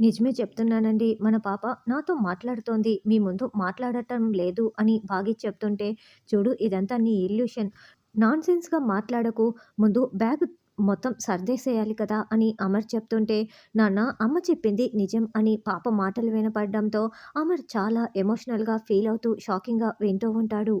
నిజమే చెప్తున్నానండి. మన పాప నాతో మాట్లాడుతోంది. మీ ముందు మాట్లాడటం లేదు అని బాగి చెప్తుంటే, చూడు ఇదంతా నీ ఇల్యూషన్. నాన్‌సెన్స్‌గా మాట్లాడకు. ముందు బ్యాగ్ మొత్తం సర్దేసేయాలి కదా! అని అమర్ చెప్తుంటే, నాన్న అమ్మ చెప్పింది నిజం అని పాప మాటలు వినపడడంతో అమర్ చాలా ఎమోషనల్‌గా ఫీల్ అవుతూ షాకింగ్‌గా వింటూ ఉంటాడు.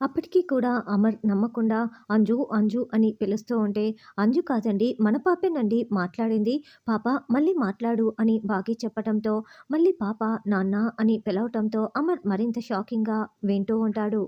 అప్పటికీ కూడా అమర్ నమ్మకుండా అంజు, అంజు అని పిలుస్తూ ఉంటే, అంజు కాదండి మన పాపేనండి మాట్లాడింది. పాప మళ్ళీ మాట్లాడు అని బాగి చెప్పటంతో, మళ్ళీ పాప నాన్న అని పిలవటంతో అమర్ మరింత షాకింగ్‌గా వింటూ ఉంటాడు.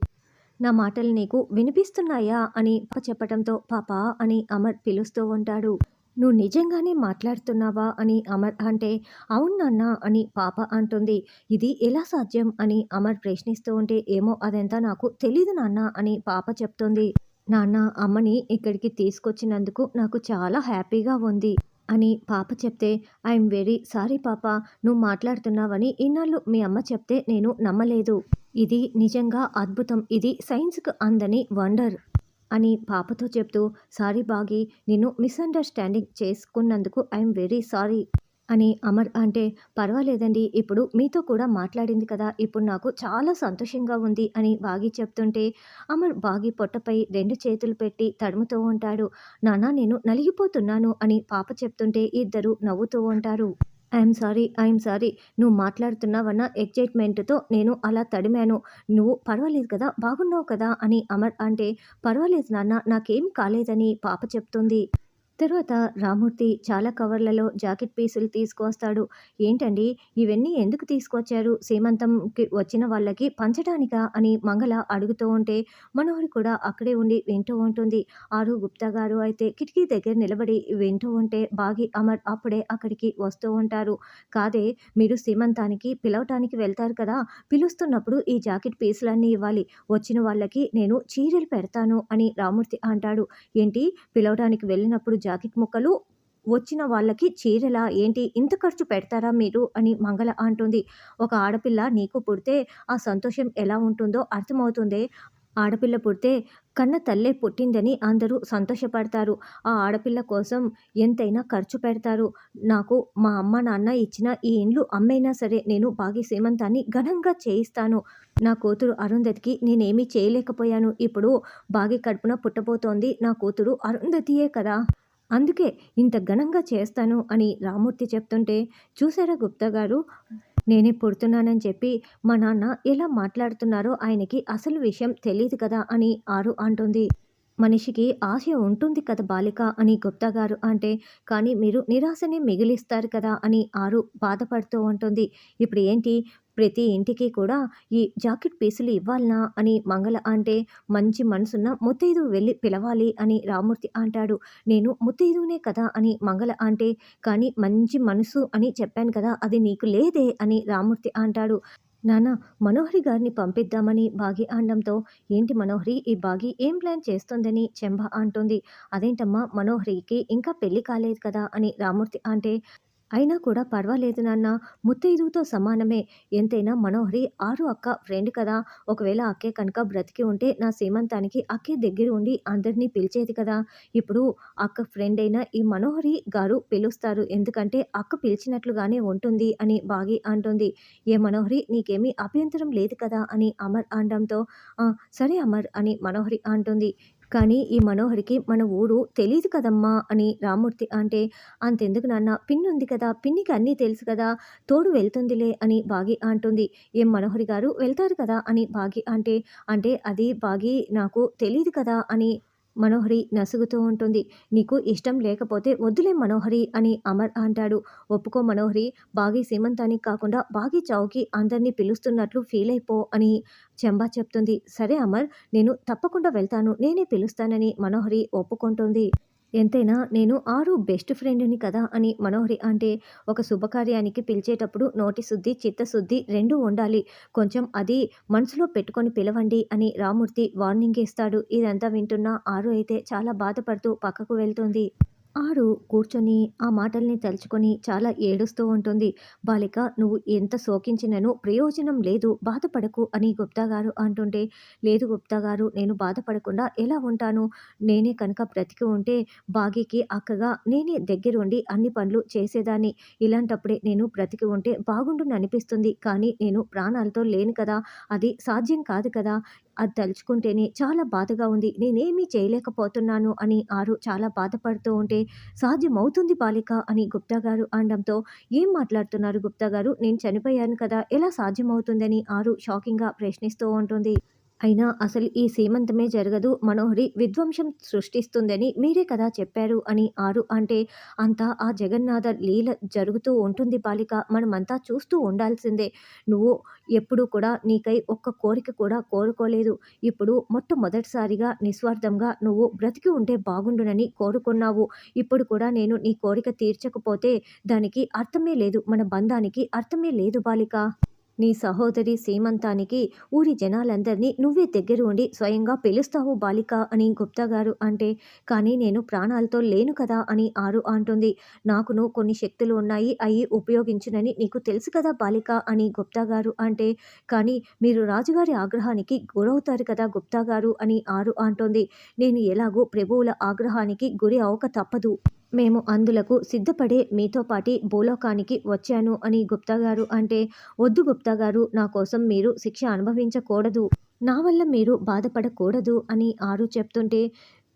నా మాటలు నీకు వినిపిస్తున్నాయా? అని చెప్పటంతో పాప అని అమర్ పిలుస్తూ ఉంటాడు. నువ్వు నిజంగానే మాట్లాడుతున్నావా? అని అమర్ అంటే, అవును నాన్న అని పాప అంటుంది. ఇది ఎలా సాధ్యం? అని అమర్ ప్రశ్నిస్తూ ఉంటే, ఏమో అదంతా నాకు తెలీదు నాన్న అని పాప చెప్తుంది. నాన్న అమ్మని ఇక్కడికి తీసుకొచ్చినందుకు నాకు చాలా హ్యాపీగా ఉంది. అని పాప చెప్తే, ఐఎమ్ వెరీ సారీ పాప నువ్వు మాట్లాడుతున్నావని ఇన్నాళ్ళు మీ అమ్మ చెప్తే నేను నమ్మలేదు. ఇది నిజంగా అద్భుతం. ఇది సైన్స్‌కి అందని వండర్. అని పాపతో చెప్తూ, సారీ బాగి నిన్ను మిస్‌అండర్‌స్టాండింగ్ చేసుకున్నందుకు ఐఎమ్ వెరీ సారీ. అని అమర్ అంటే, పర్వాలేదండి ఇప్పుడు మీతో కూడా మాట్లాడింది కదా! ఇప్పుడు నాకు చాలా సంతోషంగా ఉంది అని బాగి చెప్తుంటే, అమర్ బాగి పొట్టపై రెండు చేతులు పెట్టి తడుముతూ ఉంటాడు. నాన్న నేను నలిగిపోతున్నాను అని పాప చెప్తుంటే ఇద్దరు నవ్వుతూ ఉంటారు. ఐఎమ్ సారీ, ఐఎమ్ సారీ నువ్వు మాట్లాడుతున్నావన్న ఎక్సైట్‌మెంట్‌తో నేను అలా తడిమాను. నువ్వు పర్వాలేదు కదా! బాగున్నావు కదా! అని అమర్ అంటే, పర్వాలేదు నాన్న నాకేం కాలేదని పాప చెప్తుంది. తరువాత రామూర్తి చాలా కవర్లలో జాకెట్ పీసులు తీసుకువస్తాడు. ఏంటండి ఇవన్నీ ఎందుకు తీసుకొచ్చారు? సీమంతంకి వచ్చిన వాళ్ళకి పంచడానికా? అని మంగళ అడుగుతూ ఉంటే, మనోహరి కూడా అక్కడే ఉండి వింటూ ఉంటుంది. ఆరు గుప్తా గారు అయితే కిటికీ దగ్గర నిలబడి వింటూ ఉంటే, బాగి, అమర్ అప్పుడే అక్కడికి వస్తూ ఉంటారు. కాదే మీరు సీమంతానికి పిలవటానికి వెళ్తారు కదా! పిలుస్తున్నప్పుడు ఈ జాకెట్ పీసులన్నీ ఇవ్వాలి. వచ్చిన వాళ్ళకి నేను చీరలు పెడతాను అని రామూర్తి అంటాడు. ఏంటి పిలవటానికి వెళ్ళినప్పుడు జాకెట్ ముక్కలు వచ్చిన వాళ్ళకి చీరలా? ఏంటి ఇంత ఖర్చు పెడతారా మీరు? అని మంగళ అంటుంది. ఒక ఆడపిల్ల నీకు పుడితే ఆ సంతోషం ఎలా ఉంటుందో అర్థమవుతుంది ఆడపిల్ల పుడితే కన్న తల్లే పుట్టిందని అందరూ సంతోషపడతారు. ఆ ఆడపిల్ల కోసం ఎంతైనా ఖర్చు పెడతారు. నాకు మా అమ్మ, నాన్న ఇచ్చిన ఈ ఇండ్లు అమ్మైనా సరే నేను బాగి సీమంతాన్ని ఘనంగా చేయిస్తాను. నా కూతురు అరుంధతికి నేనేమీ చేయలేకపోయాను. ఇప్పుడు బాగి కడుపున పుట్టబోతోంది నా కూతురు అరుంధతియే కదా! అందుకే ఇంత ఘనంగా చేస్తాను అని రామూర్తి చెప్తుంటే, చూసారా గుప్తా గారు నేనే పుడుతున్నానని చెప్పి మా నాన్న ఎలా మాట్లాడుతున్నారో ఆయనకి అసలు విషయం తెలియదు కదా! అని ఆరు అంటుంది. మనిషికి ఆశ ఉంటుంది కదా బాలిక అని గుప్తా గారు అంటే, కానీ మీరు నిరాశనే మిగిలిస్తారు కదా! అని ఆరు బాధపడుతూ ఉంటుంది. ఇప్పుడు ఏంటి ప్రతి ఇంటికి కూడా ఈ జాకెట్ పీసులు ఇవ్వాలనా అని మంగళ అంటే, మంచి మనసున్న ముత్తైదు వెళ్ళి పిలవాలి అని రామూర్తి అంటాడు. నేను ముత్తైదునే కదా! అని మంగళ అంటే, కానీ మంచి మనసు అని చెప్పాను కదా! అది నీకు లేదే అని రామూర్తి అంటాడు. నాన్న మనోహరి గారిని పంపిద్దామని బాగి అనడంతో, ఏంటి మనోహరి ఈ బాగి ఏం ప్లాన్ చేస్తుందని చెంబ అంటుంది. అదేంటమ్మా మనోహరికి ఇంకా పెళ్ళి కాలేదు కదా! అని రామూర్తి అంటే, అయినా కూడా పర్వాలేదు నాన్న ముత్తైదువుతో సమానమే. ఎంతైనా మనోహరి ఆరు అక్క ఫ్రెండ్ కదా! ఒకవేళ అక్కే కనుక బ్రతికి ఉంటే నా సీమంతానికి అక్కే దగ్గర ఉండి అందరినీ పిలిచేది కదా! ఇప్పుడు అక్క ఫ్రెండ్ అయిన ఈ మనోహరి గారు పిలుస్తారు. ఎందుకంటే అక్క పిలిచినట్లుగానే ఉంటుంది అని బాగి అంటుంది. ఏ మనోహరి నీకేమీ అభ్యంతరం లేదు కదా! అని అమర్ అనడంతో, సరే అమర్ అని మనోహరి అంటుంది. కానీ ఈ మనోహరికి మన ఊరు తెలీదు కదమ్మా! అని రామూర్తి అంటే, అంతెందుకు నాన్న పిన్నుంది కదా! పిన్నికి అన్నీ తెలుసు కదా! తోడు వెళ్తుందిలే అని బాగి అంటుంది. ఏం మనోహరి గారు వెళ్తారు కదా! అని బాగి అంటే, అంటే అది బాగి నాకు తెలియదు కదా! అని మనోహరి నసుగుతూ ఉంటుంది. నీకు ఇష్టం లేకపోతే వద్దులే మనోహరి అని అమర్ అంటాడు. ఒప్పుకో మనోహరి బాగి సీమంతానికి కాకుండా బాగి చావుకి అందరినీ పిలుస్తున్నట్లు ఫీల్ అయిపో అని చెంబా చెప్తుంది. సరే అమర్ నేను తప్పకుండా వెళ్తాను. నేనే పిలుస్తానని మనోహరి ఒప్పుకుంటుంది. ఎంతైనా నేను ఆరు బెస్ట్ ఫ్రెండ్‌ని కదా! అని మనోహరి అంటే, ఒక శుభకార్యానికి పిలిచేటప్పుడు నోటి శుద్ధి, చిత్తశుద్ధి రెండూ ఉండాలి. కొంచెం అది మనసులో పెట్టుకొని పిలవండి అని రామూర్తి వార్నింగ్ ఇస్తాడు. ఇదంతా వింటున్న ఆరు అయితే చాలా బాధపడుతూ పక్కకు వెళ్తుంది. ఆరు కూర్చొని ఆ మాటల్ని తలుచుకొని చాలా ఏడుస్తూ ఉంటుంది. "బాలిక నువ్వు ఎంత శోకించినను ప్రయోజనం లేదు. బాధపడకు" అని గుప్తా గారు అంటుంటే, "లేదు గుప్తా గారు నేను బాధపడకుండా ఎలా ఉంటాను? నేనే కనుక బ్రతికి ఉంటే బాగికి అక్కగా నేనే దగ్గరుండి అన్ని పనులు చేసేదాన్ని. ఇలాంటప్పుడే నేను బ్రతికి ఉంటే బాగుండును అనిపిస్తుంది కానీ నేను ప్రాణాలతో లేను కదా! అది సాధ్యం కాదు కదా! అది తలుచుకుంటేనే చాలా బాధగా ఉంది. నేనేమీ చేయలేకపోతున్నాను" అని ఆరు చాలా బాధపడుతూ ఉంటే, "సాధ్యమవుతుంది బాలిక" అని గుప్తా గారు అనడంతో, "ఏం మాట్లాడుతున్నారు గుప్తా గారు? నేను చనిపోయాను కదా! ఎలా సాధ్యమవుతుందని" ఆరు షాకింగ్‌గా ప్రశ్నిస్తూ ఉంటుంది. అయినా అసలు ఈ సీమంతమే జరగదు. మనోహరి విధ్వంసం సృష్టిస్తుందని మీరే కదా చెప్పారు అని ఆరు అంటే, "అంతా ఆ జగన్నాథ లీల జరుగుతూ ఉంటుంది బాలిక. మనమంతా చూస్తూ ఉండాల్సిందే. నువ్వు ఎప్పుడూ కూడా నీకై ఒక్క కోరిక కూడా కోరుకోలేదు. ఇప్పుడు మొట్టమొదటిసారిగా నిస్వార్థంగా నువ్వు బ్రతికి ఉంటే బాగుండునని కోరుకున్నావు. ఇప్పుడు కూడా నేను నీ కోరిక తీర్చకపోతే దానికి అర్థమే లేదు. మన బంధానికి అర్థమే లేదు బాలిక. నీ సహోదరి సీమంతానికి ఊరి జనాలందరినీ నువ్వే దగ్గర ఉండి స్వయంగా పిలుస్తావు బాలిక" అని గుప్తా గారు అంటే, "కానీ నేను ప్రాణాలతో లేను కదా" అని ఆరు అంటుంది. "నాకును కొన్ని శక్తులు ఉన్నాయి. అయి ఉపయోగించునని నీకు తెలుసు కదా బాలిక" అని గుప్తా గారు అంటే, "కానీ మీరు రాజుగారి ఆగ్రహానికి గురవుతారు కదా గుప్తా గారు" అని ఆరు అంటోంది. "నేను ఎలాగూ ప్రభువుల ఆగ్రహానికి గురి అవక తప్పదు. మేము అందులకు సిద్ధపడే మీతో పాటి భూలోకానికి వచ్చాను" అని గుప్తా గారు అంటే, "వద్దు గుప్తా గారు నా కోసం మీరు శిక్ష అనుభవించకూడదు. నా వల్ల మీరు బాధపడకూడదు" అని ఆరు చెప్తుంటే,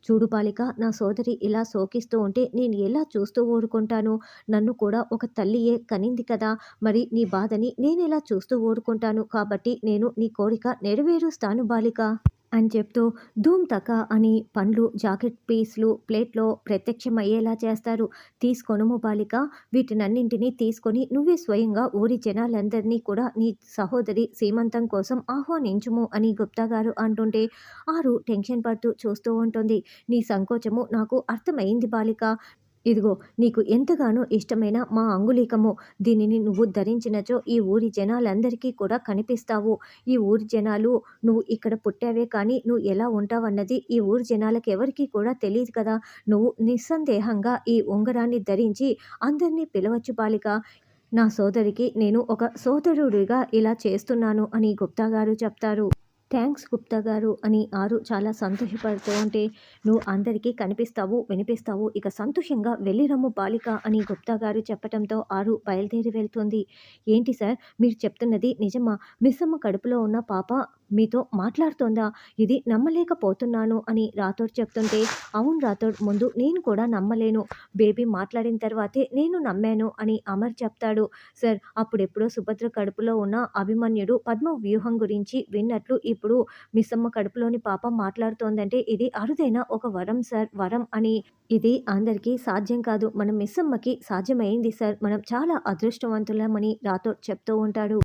"చూడు బాలిక నా సోదరి ఇలా శోకిస్తూ ఉంటే నేను ఎలా చూస్తూ ఊరుకుంటాను? నన్ను కూడా ఒక తల్లియే కనింది కదా! మరి నీ బాధని నేను ఎలా చూస్తూ ఊరుకుంటాను? కాబట్టి నేను నీ కోరిక నెరవేరుస్తాను బాలిక" అని చెప్తూ ధూమ్ తక అని పండ్లు, జాకెట్ పీస్‌లు ప్లేట్‌లో ప్రత్యక్షమయ్యేలా చేస్తారు. తీసుకొనుము బాలిక. వీటినన్నింటినీ తీసుకొని నువ్వే స్వయంగా ఊరి జనాలందరినీ కూడా నీ సహోదరి సీమంతం కోసం ఆహ్వానించుము" అని గుప్తా గారు అంటుంటే, ఆరు టెన్షన్ పడుతూ చూస్తూ ఉంటుంది. "నీ సంకోచము నాకు అర్థమైంది బాలిక. ఇదిగో నీకు ఎంతగానో ఇష్టమైన మా అంగులీకము దీనిని నువ్వు ధరించినచో ఈ ఊరి జనాలందరికీ కూడా కనిపిస్తావు. ఈ ఊరి జనాలు నువ్వు ఇక్కడ పుట్టావే కానీ నువ్వు ఎలా ఉంటావన్నది ఈ ఊరి జనాలకెవరికీ కూడా తెలియదు కదా! నువ్వు నిస్సందేహంగా ఈ ఉంగరాన్ని ధరించి అందరినీ పిలవచ్చు బాలిక. నా సోదరికి నేను ఒక సోదరుడిగా ఇలా చేస్తున్నాను" అని గుప్తా గారు చెప్తారు. థ్యాంక్స్ గుప్తా గారు" అని ఆరు చాలా సంతోషపడుతూ ఉంటే, "నువ్వు అందరికీ కనిపిస్తావు, వినిపిస్తావు. ఇక సంతోషంగా వెళ్ళిరమ్ము బాలిక" అని గుప్తా గారు చెప్పడంతో ఆరు బయలుదేరి వెళ్తుంది. "ఏంటి సార్ మీరు చెప్తున్నది నిజమా? మిస్సమ్మ కడుపులో ఉన్న పాప మీతో మాట్లాడుతోందా? ఇది నమ్మలేకపోతున్నాను" అని రాథోడ్ చెప్తుంటే, "అవును రాథోడ్ ముందు నేను కూడా నమ్మలేను. బేబీ మాట్లాడిన తర్వాతే నేను నమ్మాను" అని అమర్ చెప్తాడు. "సార్ అప్పుడెప్పుడో సుభద్ర కడుపులో ఉన్న అభిమన్యుడు పద్మ వ్యూహం గురించి విన్నట్లు ఇప్పుడు మిస్సమ్మ కడుపులోని పాప మాట్లాడుతోందంటే ఇది అరుదైన ఒక వరం సార్ వరం అని. ఇది అందరికీ సాధ్యం కాదు. మన మిస్సమ్మకి సాధ్యమైంది సార్. మనం చాలా అదృష్టవంతులం" అని రాథోడ్ చెప్తూ ఉంటాడు.